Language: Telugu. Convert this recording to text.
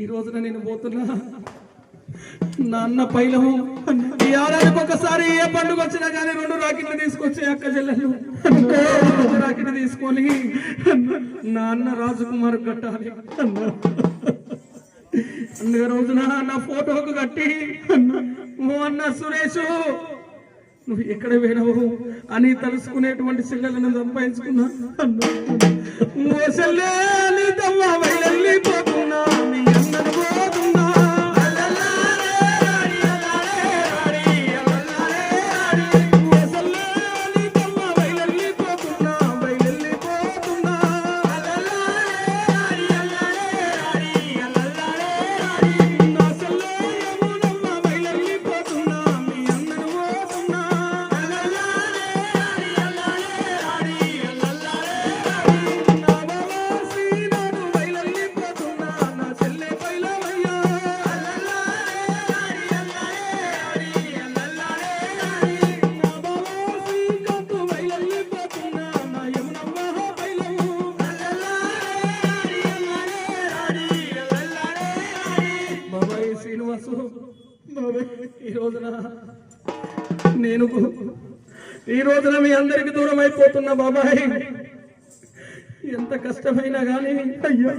ఈ రోజున నేను పోతున్నా. నాన్న పైలము. ఈ ఏడాదికి ఒకసారి ఏ పండుగ వచ్చినా కానీ రెండు రాకిట్లు తీసుకొచ్చే అక్క చెల్లెలు రాకిట్లు తీసుకొని నాన్న రాజకుమార్ కట్టాలి. అందుకే రోజున నా ఫోటోకు కట్టి ఓ అన్న సురేష్ నువ్వు ఎక్కడ పోయినావు అని తలుసుకునేటువంటి చెల్లెలను సంపాదించుకున్నా. ఓ చెల్లె! ఈ రోజున నేను ఈ రోజున మీ అందరికి దూరం అయిపోతున్నా బాబాయ్. ఎంత కష్టమైనా కానీ అయ్యో